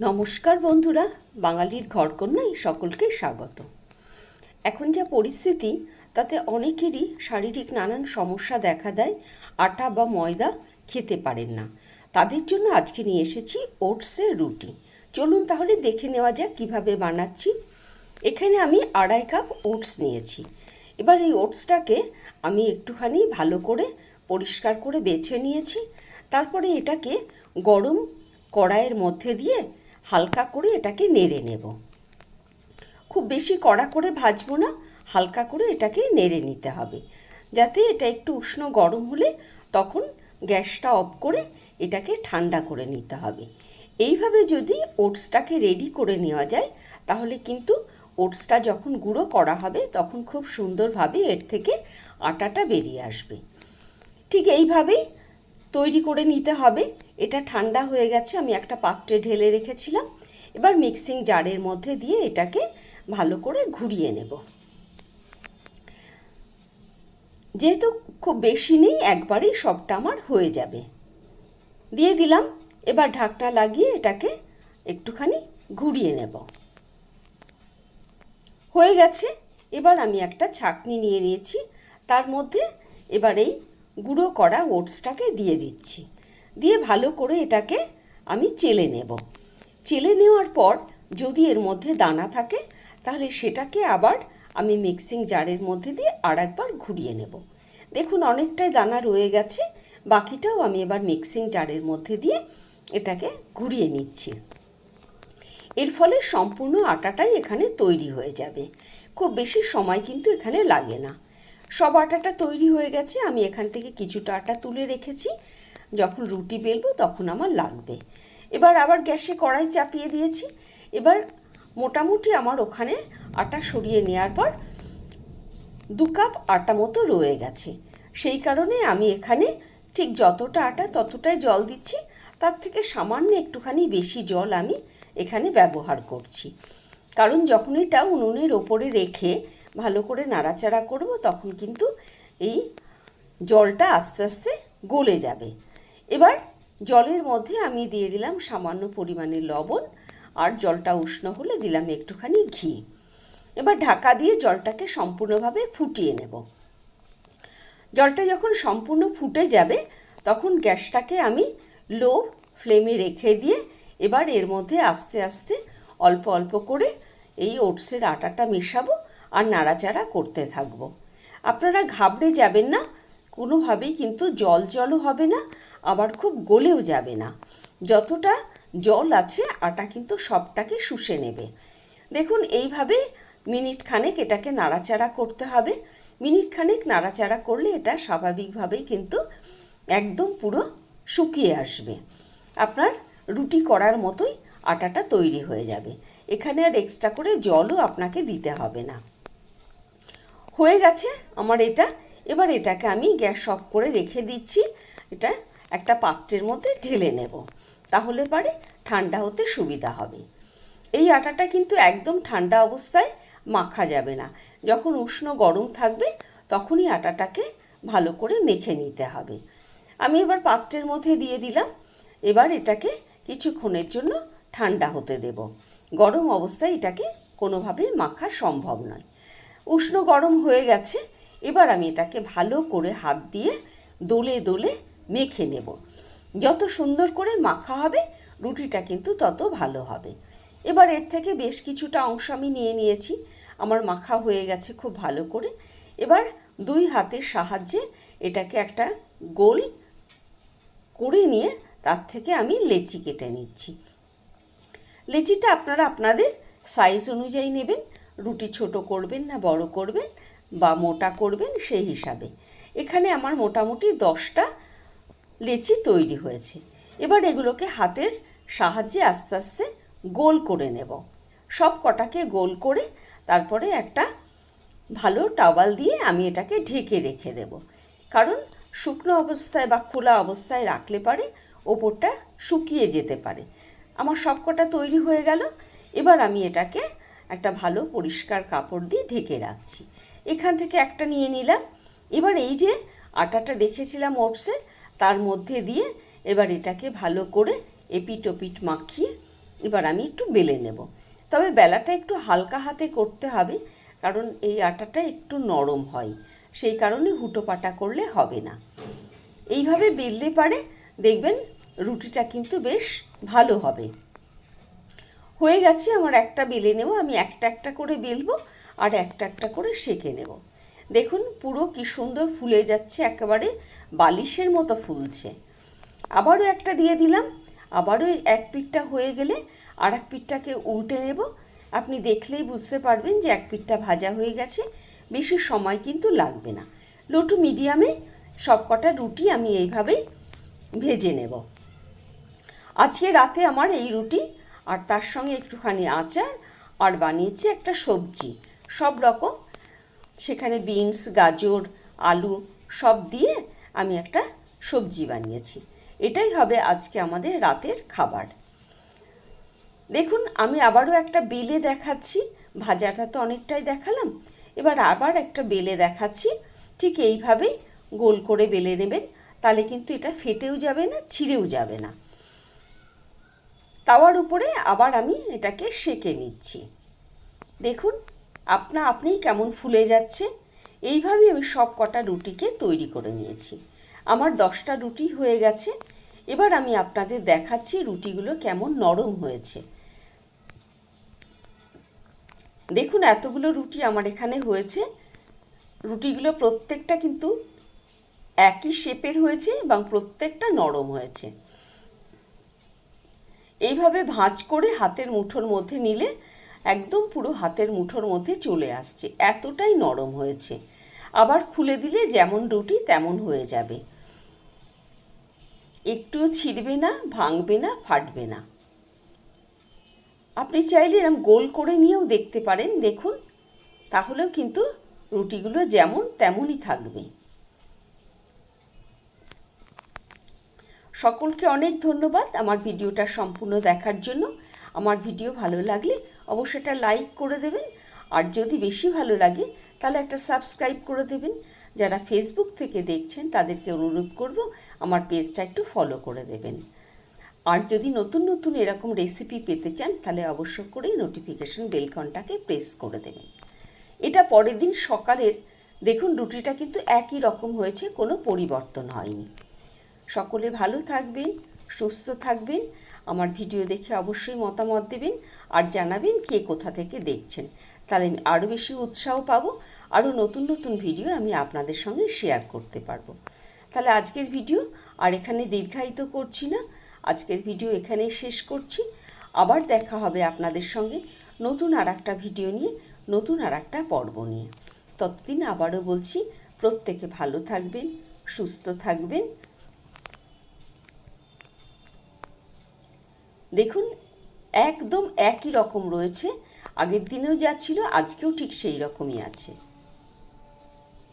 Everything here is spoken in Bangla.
নমস্কার বন্ধুরা, বাঙালির ঘরকন্যায় সকলকে স্বাগত। এখন যা পরিস্থিতি, তাতে অনেকেরই শারীরিক নানান সমস্যা দেখা দেয়, আটা বা ময়দা খেতে পারেন না। তাদের জন্য আজকে নিয়ে এসেছি ওটসের রুটি। চলুন তাহলে দেখে নেওয়া যাক কীভাবে বানাচ্ছি। এখানে আমি আড়াই কাপ ওটস নিয়েছি। এবার এই ওটসটাকে আমি একটুখানি ভালো করে পরিষ্কার করে বেছে নিয়েছি। তারপরে এটাকে গরম কড়াইয়ের মধ্যে দিয়ে হালকা করে এটাকে নেড়ে নেব। খুব বেশি কড়া করে ভাজবো না, হালকা করে এটাকে নেড়ে নিতে হবে। যাতে এটা একটু উষ্ণ গরম হলে তখন গ্যাসটা অফ করে এটাকে ঠান্ডা করে নিতে হবে। এইভাবে যদি ওটসটাকে রেডি করে নেওয়া যায়, তাহলে কিন্তু ওটসটা যখন গুঁড়ো করা হবে, তখন খুব সুন্দরভাবে এর থেকে আটাটা বেরিয়ে আসবে। ঠিক এইভাবেই তৈরি করে নিতে হবে। এটা ঠান্ডা হয়ে গেছে, আমি একটা পাত্রে ঢেলে রেখেছিলাম। এবার মিক্সিং জারের মধ্যে দিয়ে এটাকে ভালো করে ঘুরিয়ে নেব। যেহেতু খুব বেশি নেই, একবারেই সবটা আমার হয়ে যাবে। দিয়ে দিলাম, এবার ঢাকনা লাগিয়ে এটাকে একটুখানি ঘুরিয়ে নেব। হয়ে গেছে, এবার আমি একটা ছাকনি নিয়ে নিয়েছি। তার মধ্যে এবার এই গুঁড়ো করা ওটসটাকে দিয়ে দিচ্ছি। দিয়ে ভালো করে এটাকে আমি চেলে নেব। চেলে নেওয়ার পর যদি এর মধ্যে দানা থাকে, তাহলে সেটাকে আবার আমি মিক্সিং জারের মধ্যে দিয়ে আর একবার ঘুরিয়ে নেব। দেখুন, অনেকটাই দানা রয়ে গেছে। বাকিটাও আমি এবার মিক্সিং জারের মধ্যে দিয়ে এটাকে ঘুরিয়ে নিচ্ছি। এর ফলে সম্পূর্ণ আটাটাই এখানে তৈরি হয়ে যাবে। খুব বেশি সময় কিন্তু এখানে লাগে না। সব আটাটা তৈরি হয়ে গেছে, আমি এখান থেকে কিছুটা আটা তুলে রেখেছি। যখন রুটি বেলবো তখন আমার লাগবে। এবার আবার গ্যাসে কড়াই চাপিয়ে দিয়েছি। এবার মোটামুটি আমার ওখানে আটা সরিয়ে নেওয়ার পর দু কাপ আটা মতো রয়ে গেছে। সেই কারণে আমি এখানে ঠিক যতটা আটা ততটাই জল দিচ্ছি, তার থেকে সামান্য একটুখানি বেশি জল আমি এখানে ব্যবহার করছি। কারণ যখন এটা উনুনের ওপরে রেখে ভালো করে নাড়াচাড়া করব, তখন কিন্তু এই জলটা আস্তে আস্তে গলে যাবে। এবার জলের মধ্যে আমি দিয়ে দিলাম সামান্য পরিমাণে লবণ, আর জলটা উষ্ণ হলে দিলাম একটুখানি ঘি। এবার ঢাকা দিয়ে জলটাকে সম্পূর্ণভাবে ফুটিয়ে নেব। জলটা যখন সম্পূর্ণ ফুটে যাবে, তখন গ্যাসটাকে আমি লো ফ্লেমে রেখে দিয়ে এবার এর মধ্যে আস্তে আস্তে অল্প অল্প করে এই ওটসের আটাটা মেশাবো। আর নাড়াচাড়া করতে থাকব। আপনারা ঘাবড়ে যাবেন না, কোনোভাবেই কিন্তু জল জলও হবে না, আবার খুব গলেও যাবে না। যতটা জল আছে, আটা কিন্তু সবটাকে শুষে নেবে। দেখুন, এইভাবে মিনিট খানেক এটাকে নাড়াচাড়া করতে হবে। মিনিট খানেক নাড়াচাড়া করলে এটা স্বাভাবিকভাবেই কিন্তু একদম পুরো শুকিয়ে আসবে। আপনার রুটি করার মতোই আটাটা তৈরি হয়ে যাবে। এখানে আর এক্সট্রা করে জলও আপনাকে দিতে হবে না। হয়ে গেছে, আমার এটা। এবার এটাকে আমি গ্যাস অফ করে রেখে দিচ্ছি। এটা একটা পাত্রের মধ্যে ঢেলে নেব। তাহলে পারে ঠান্ডা হতে সুবিধা হবে। এই আটাটা কিন্তু একদম ঠান্ডা অবস্থায় মাখা যাবে না। যখন উষ্ণ গরম থাকবে, তখনই আটাটাকে ভালো করে মেখে নিতে হবে। আমি এবার পাত্রের মধ্যে দিয়ে দিলাম। এবার এটাকে কিছুক্ষণের জন্য ঠান্ডা হতে দেব। গরম অবস্থায় এটাকে কোনোভাবে মাখা সম্ভব নয়। উষ্ণ গরম হয়ে গেছে, এবার আমি এটাকে ভালো করে হাত দিয়ে দোলে দোলে মেখে নেব। যত সুন্দর করে মাখা হবে, রুটিটা কিন্তু তত ভালো হবে। এবার এর থেকে বেশ কিছুটা অংশ আমি নিয়ে নিয়েছি। আমার মাখা হয়ে গেছে খুব ভালো করে। এবার দুই হাতের সাহায্যে এটাকে একটা গোল করে নিয়ে তার থেকে আমি লেচি কেটে নিচ্ছি। লেচিটা আপনারা আপনাদের সাইজ অনুযায়ী নেবেন। রুটি ছোট করবেন না, বড় করবেন বা মোটা করবেন সেই হিসাবে। এখানে আমার মোটামুটি দশটা লেচি তৈরি হয়েছে। এবার এগুলোকে হাতের সাহায্যে আস্তে আস্তে গোল করে নেব। সব কটাকে গোল করে তারপরে একটা ভালো টাওয়াল দিয়ে আমি এটাকে ঢেকে রেখে দেব। কারণ শুকনো অবস্থায় বা খোলা অবস্থায় রাখলে পারে, ওপরটা শুকিয়ে যেতে পারে। আমার সব কটা তৈরি হয়ে গেল। এবার আমি এটাকে একটা ভালো পরিষ্কার কাপড় দিয়ে ঢেকে রাখছি। এখান থেকে একটা নিয়ে নিলাম। এবার এই যে আটাটা রেখেছিলাম ওটসে, তার মধ্যে দিয়ে এবার এটাকে ভালো করে এপিট ওপিট মাখিয়ে এবার আমি একটু বেলে নেব। তবে বেলাটা একটু হালকা হাতে করতে হবে, কারণ এই আটাটা একটু নরম হয়, সেই কারণে হুটো পাটা করলে হবে না। এইভাবে বেললে পারে, দেখবেন রুটিটা কিন্তু বেশ ভালো হবে। হয়ে গেছে, আমার একটা বেলে নেব, আমি একটা একটা করে বেলবো আর একটা একটা করে সেঁকে নেব। দেখুন, পুরো কি সুন্দর ফুলে যাচ্ছে, একেবারে বালিশের মতো ফুলছে। আবারও একটা দিয়ে দিলাম, আবারও এক পিঠটা হয়ে গেলে আর এক পিঠটাকে উল্টে নেব। আপনি দেখলেই বুঝতে পারবেন যে এক পিঠটা ভাজা হয়ে গেছে, বেশি সময় কিন্তু লাগবে না। লো টু মিডিয়ামে সব কটা রুটি আমি এইভাবেই ভেজে নেব। আজকে রাতে আমার এই রুটি আর তার সঙ্গে একটুখানি আচার আর বানিয়েছি একটা সবজি। সব রকম। সেখানে বিনস, গাজর, আলু সব দিয়ে আমি একটা সবজি বানিয়েছি। এটাই হবে আজকে আমাদের রাতের খাবার। দেখুন, আমি আবারও একটা বেলে দেখাচ্ছি। ভাজাটা তো অনেকটাই দেখালাম। এবার আবার একটা বেলে দেখাচ্ছি। ঠিক এইভাবেই গোল করে বেলে নেবেন। তাহলে কিন্তু এটা ফেটেও যাবে না, ছিঁড়েও যাবে না। তাওয়ার উপরে আবার আমি এটাকে সেঁকে নিচ্ছি। দেখুন, আপনা আপনিই কেমন ফুলে যাচ্ছে। এইভাবেই আমি সব কটা রুটিকে তৈরি করে নিয়েছি। আমার দশটা রুটি হয়ে গেছে। এবার আমি আপনাদের দেখাচ্ছি রুটিগুলো কেমন নরম হয়েছে। দেখুন, এতগুলো রুটি আমার এখানে হয়েছে। রুটিগুলো প্রত্যেকটা কিন্তু একই শেপের হয়েছে এবং প্রত্যেকটা নরম হয়েছে। এইভাবে ভাঁজ করে হাতের মুঠোর মধ্যে নিলে একদম পুরো হাতের মুঠোর মধ্যে চলে আসছে। এতটাই নরম হয়েছে। আবার খুলে দিলে যেমন রুটি, তেমন হয়ে যাবে। একটুও ছিঁড়বে না, ভাঙবে না, ফাটবে না। আপনি চাইলে এরম গোল করে নিয়েও দেখতে পারেন। দেখুন, তাহলেও কিন্তু রুটিগুলো যেমন, তেমনই থাকবে। সকলকে অনেক ধন্যবাদ আমার ভিডিওটা সম্পূর্ণ দেখার জন্য। আমার ভিডিও ভালো লাগলে অবশ্যই একটা লাইক করে দেবেন। আর যদি বেশি ভালো লাগে, তাহলে একটা সাবস্ক্রাইব করে দেবেন। যারা ফেসবুক থেকে দেখছেন, তাদেরকে অনুরোধ করব আমার পেজটা একটু ফলো করে দেবেন। আর যদি নতুন নতুন এরকম রেসিপি পেতে চান, তাহলে অবশ্য করেই নোটিফিকেশন বেলকনটাকে প্রেস করে দেবেন। এটা পরের দিন সকালের, দেখুন রুটিটা কিন্তু একই রকম হয়েছে, কোনো পরিবর্তন হয়নি। সকলে ভালো থাকবেন, সুস্থ থাকবেন। আমার ভিডিও দেখে অবশ্যই মতামত দেবেন আর জানাবেন কে কোথা থেকে দেখছেন। তাহলে আমি আরও বেশি উৎসাহ পাবো, আরও নতুন নতুন ভিডিও আমি আপনাদের সঙ্গে শেয়ার করতে পারব। তাহলে আজকের ভিডিও আর এখানে দীর্ঘায়িত করছি না। আজকের ভিডিও এখানেই শেষ করছি। আবার দেখা হবে আপনাদের সঙ্গে নতুন আর একটা ভিডিও নিয়ে, নতুন আর একটা পর্ব নিয়ে। ততদিন আবারও বলছি, প্রত্যেকে ভালো থাকবেন, সুস্থ থাকবেন। দেখুন একদম একই রকম রয়েছে। আগের দিনেও যা ছিল আজকেও ঠিক সেই রকমই আছে।